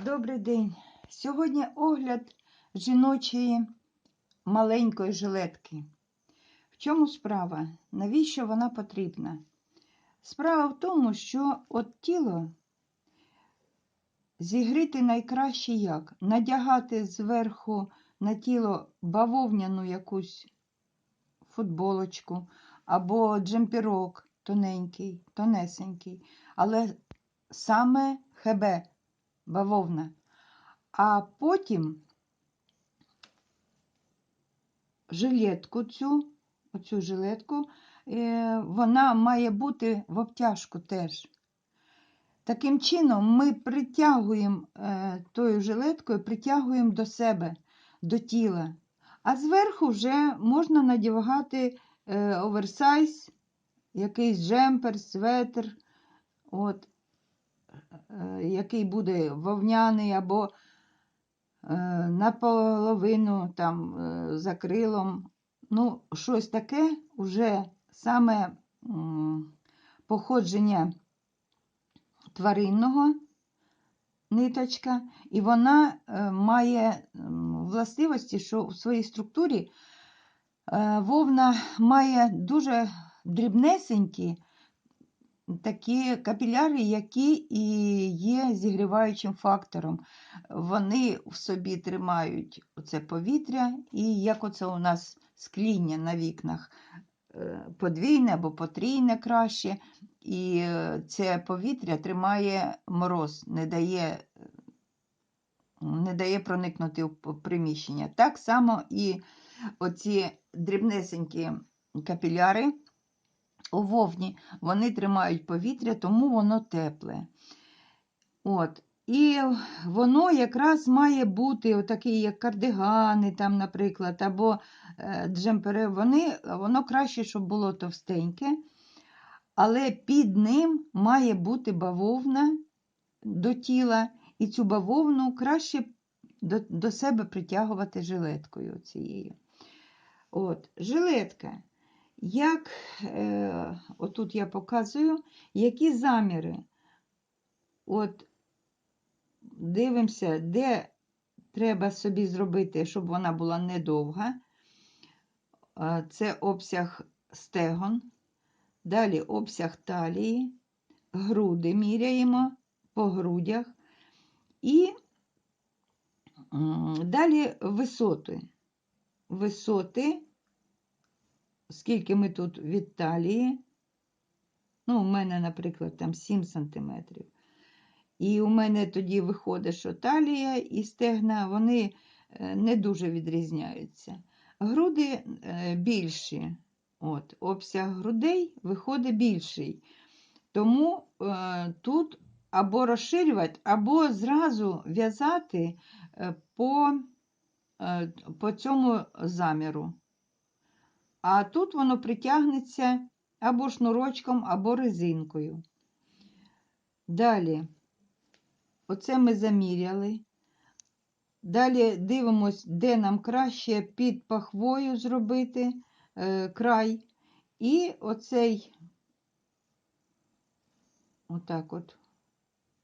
Добрий день. Сьогодні огляд жіночої маленької жилетки. В чому справа? Навіщо вона потрібна? Справа в тому, що от тіло зігріти найкраще як? Надягати зверху на тіло бавовняну якусь футболочку або джемпірок тоненький, тонесенький, але саме хебе бавовна. А потім жилетку цю, оцю жилетку, е, вона має бути в обтяжку теж. Таким чином, ми притягуємо е, тою жилеткою, притягуємо до себе, до тіла. А зверху вже можна надягати е, оверсайз, якийсь джемпер, светр. От який буде вовняний або е, наполовину там е, за крилом. Ну, щось таке вже саме походження тваринного ниточка, і вона е, має властивості, що в своїй структурі е, вовна має дуже дрібнесенькі такі капіляри, які і є зігріваючим фактором. Вони в собі тримають це повітря, і як оце у нас скління на вікнах е, подвійне або потрійне краще, і е, це повітря тримає мороз, не дає. Не дає проникнути в приміщення. Так само і оці дрібнесенькі капіляри, у вовні, вони тримають повітря, тому воно тепле. От. І воно якраз має бути отакі, як кардигани, там, наприклад, або е, джемпери. Вони, Воно краще, щоб було товстеньке, але під ним має бути бавовна до тіла, і цю бавовну краще до, до себе притягувати жилеткою цією. От, Жилетка. Як е, отут я показую, які заміри. От дивимося, де треба собі зробити, щоб вона була недовга. Це обсяг стегон, далі обсяг талії, груди міряємо по грудях. І далі висоти. Висоти скільки ми тут від талії. Ну, у мене, наприклад, там 7 см. І у мене тоді виходить, що талія і стегна вони е, не дуже відрізняються. Груди е, більші. От, Обсяг грудей виходить більший. Тому е, тут або розширювати, або зразу в'язати е, по, по цьому заміру. А тут воно притягнеться або шнурочком, або резинкою. Далі, оце ми заміряли. Далі дивимось, де нам краще під пахвою зробити е, край. І оцей, отак от,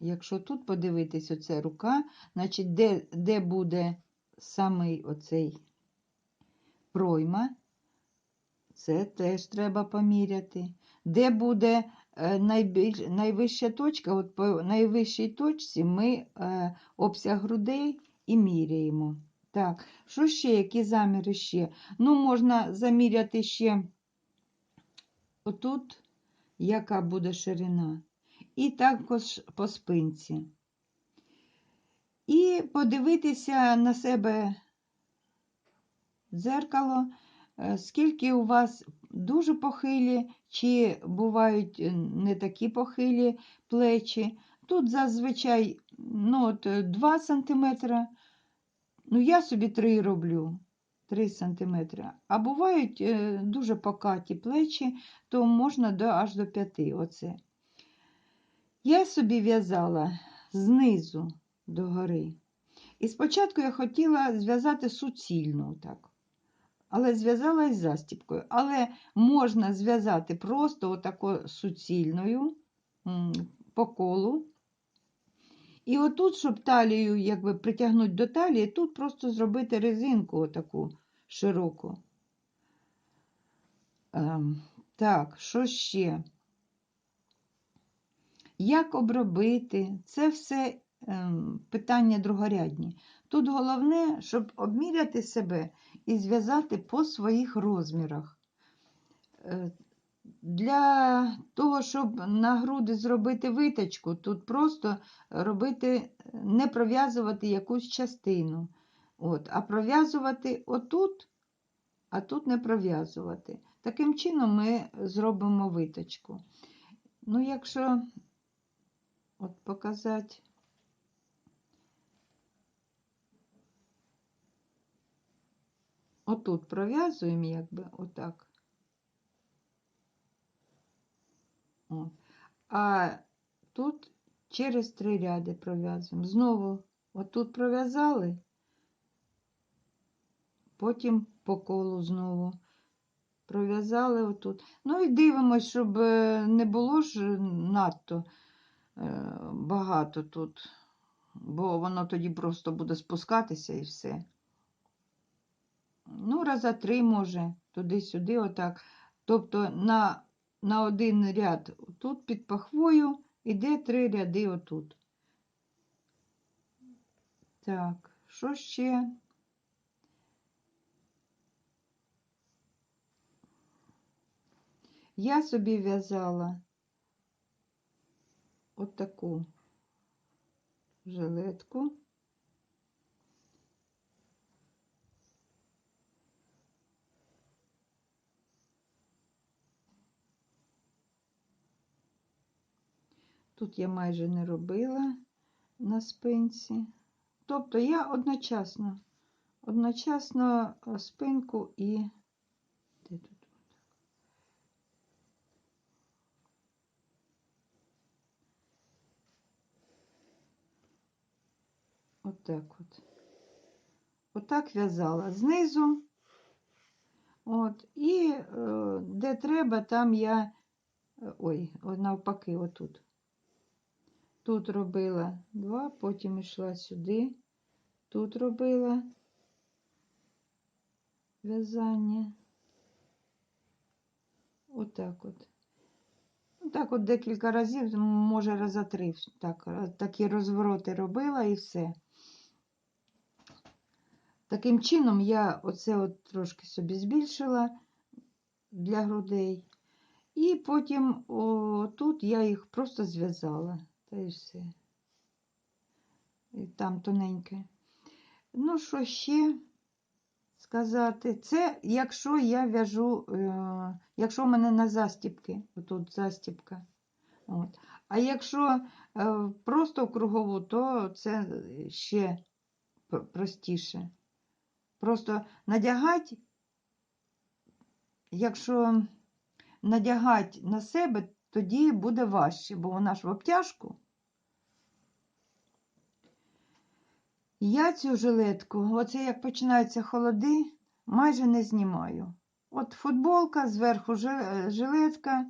якщо тут подивитись, оце рука, значить, де де буде самий оцей пройма, це теж треба поміряти. Де буде е, найбільш, найвища точка, от по найвищій точці ми е, обсяг грудей і міряємо. Так, що ще, які заміри ще? Ну, можна заміряти ще отут, яка буде ширина. І також по спинці. І подивитися на себе дзеркало. Е, скільки у вас дуже похилі, чи бувають е, не такі похилі плечі. Тут зазвичай ну, от 2 е, см. Ну, я собі 3 роблю. 3 см. А бувають дуже покаті плечі, то можна до, аж до 5 оце. Я собі в'язала знизу до гори. І спочатку я хотіла зв'язати суцільну. так але зв'язала із застіпкою. Але можна зв'язати просто отако суцільною по колу. І отут, щоб талію якби притягнути до талії, тут просто зробити резинку отаку широку. Ем, так, що ще? Як обробити? Це все ем, питання другорядні. Тут головне, щоб обміряти себе і зв'язати по своїх розмірах. Е, Для того, щоб на груди зробити виточку, тут просто робити, не пров'язувати якусь частину. От, а пров'язувати отут, а тут не пров'язувати. Таким чином ми зробимо виточку. Ну, якщо от показати. Отут пров'язуємо, якби отак. От. А тут через три ряди пров'язуємо. Знову отут пров'язали, потім по колу знову пров'язали отут. Ну і дивимось, щоб е, не було ж надто е, багато тут, бо воно тоді просто буде спускатися і все. Ну, раза три може, туди-сюди, отак. Тобто на, на один ряд тут під пахвою іде три ряди отут. Так, що ще? Я собі в'язала от таку жилетку. Тут я майже не робила на спинці. Тобто я одночасно, одночасно е, спинку і де тут? Отак от. Отак в'язала знизу. От, і е, де треба, там я, е, ой, навпаки, отут. Тут робила два, потім йшла сюди, тут робила в'язання. Отак от. Ну, Так от декілька разів, може раза три, так, такі розвороти робила і все. Таким чином я оце от трошки собі збільшила для грудей. І потім о, тут я їх просто зв'язала. Та і все. І там тоненьке. Ну, що ще сказати? Це якщо я в'яжу, е, якщо в мене на застіпки, отут застіпка. От. А якщо е, просто в кругову, то це ще простіше. Просто надягати, якщо надягати на себе, тоді буде важче, бо вона ж в обтяжку. Я цю жилетку, оце як починаються холоди, майже не знімаю. От футболка, зверху жилетка,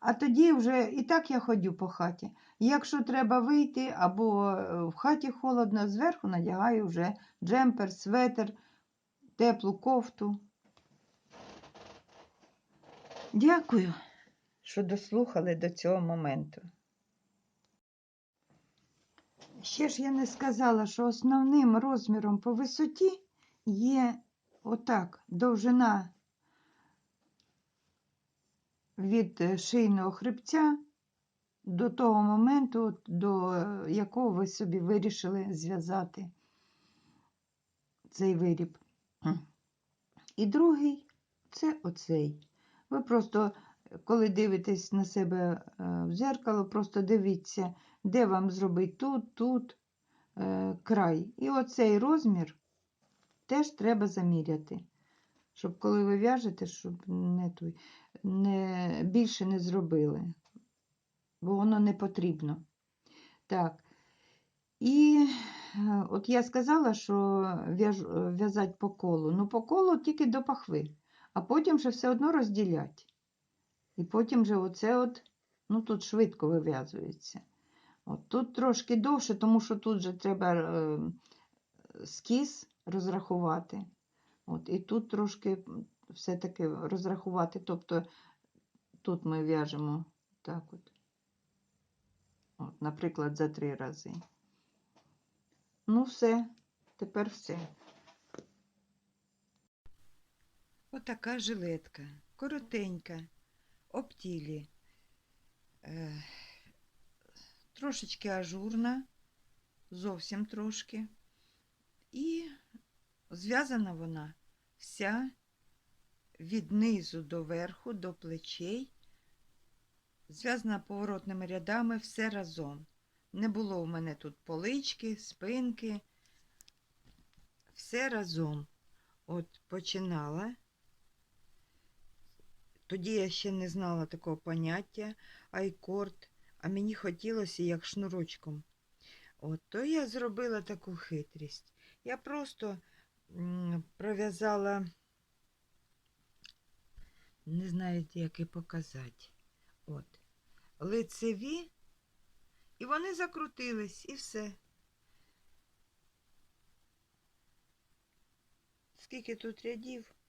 а тоді вже і так я ходю по хаті. Якщо треба вийти або е, в хаті холодно, зверху надягаю вже джемпер, светр, теплу кофту. Дякую, що дослухали до цього моменту. Ще ж я не сказала, що основним розміром по висоті є отак довжина від шийного хребця до того моменту, до якого ви собі вирішили зв'язати цей виріб. І другий це оцей. Ви просто, коли дивитесь на себе е, в дзеркало, просто дивіться, де вам зробити тут, тут е, край. І оцей розмір теж треба заміряти. Щоб коли ви в'яжете, щоб не, той, не, більше не зробили, бо воно не потрібно. Так. І е, от я сказала, що в'язати по колу. Ну, по колу тільки до пахви, а потім же все одно розділять. І потім же оце от, ну тут швидко вив'язується. От тут трошки довше, тому що тут же треба е, скіз розрахувати. От, і тут трошки все-таки розрахувати. Тобто тут ми в'яжемо так от. От, наприклад, за три рази. Ну, все, тепер все. Отака жилетка, коротенька, обтілі, е, трошечки ажурна, зовсім трошки. І зв'язана вона вся від низу до верху, до плечей, зв'язана поворотними рядами все разом. Не було в мене тут полички, спинки, все разом. От починала. Тоді я ще не знала такого поняття айкорд, а мені хотілося як шнурочком. От, то я зробила таку хитрість. Я просто пров'язала, не знаю, як і показати. От, лицеві, і вони закрутились, і все. Скільки тут рядів?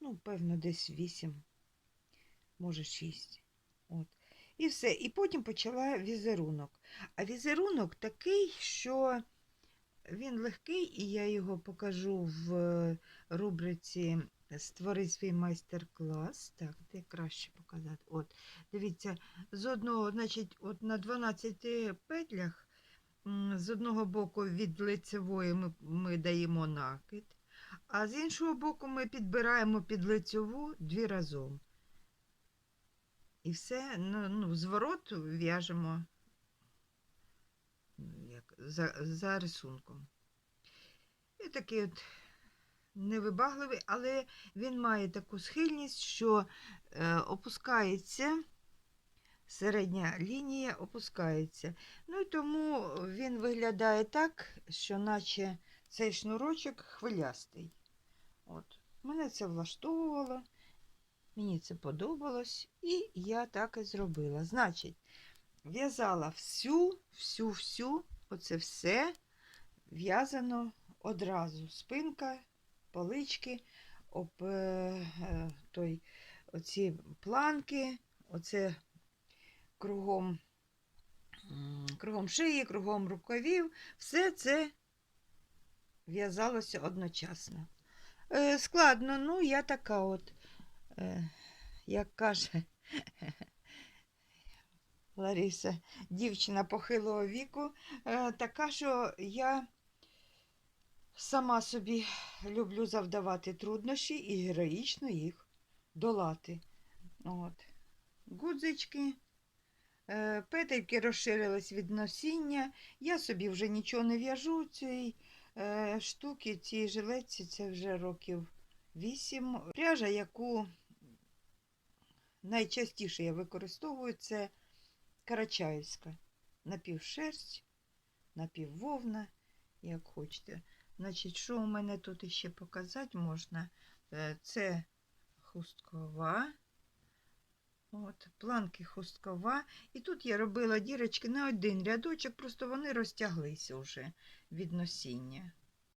Ну, певно, десь вісім, може шість. От. І все. І потім почала візерунок. А візерунок такий, що він легкий, і я його покажу в е, рубриці Створи свій майстер-клас. Так, де краще показати. От, дивіться, з одного, значить, от на 12 петлях, з одного боку від лицевої ми, ми даємо накид, а з іншого боку ми підбираємо під лицеву дві разом. І все, ну, ну зворот в'яжемо ну, як, за, за рисунком. І такий от невибагливий, але він має таку схильність, що е, опускається, середня лінія опускається. Ну і тому він виглядає так, що наче цей шнурочок хвилястий. От. Мене це влаштовувало. Мені це подобалось, і я так і зробила. Значить, в'язала всю, всю, всю, оце все в'язано одразу. Спинка, полички, об, е, е, той, оці планки, оце кругом, кругом шиї, кругом рукавів. Все це в'язалося одночасно. Е, складно, ну, я така от. Е, як каже Лариса, дівчина похилого віку, е, така, що я сама собі люблю завдавати труднощі і героїчно їх долати. От. Гудзички, е, петельки розширились від носіння. Я собі вже нічого не в'яжу е, штуки, цій жилетці, це вже років вісім. Пряжа, яку найчастіше я використовую, це карачаївська. Напівшерсть, напіввовна, як хочете. Значить, що у мене тут іще показати можна? Е, Це хусткова. От, планки хусткова. І тут я робила дірочки на один рядочок, просто вони розтяглися вже від носіння.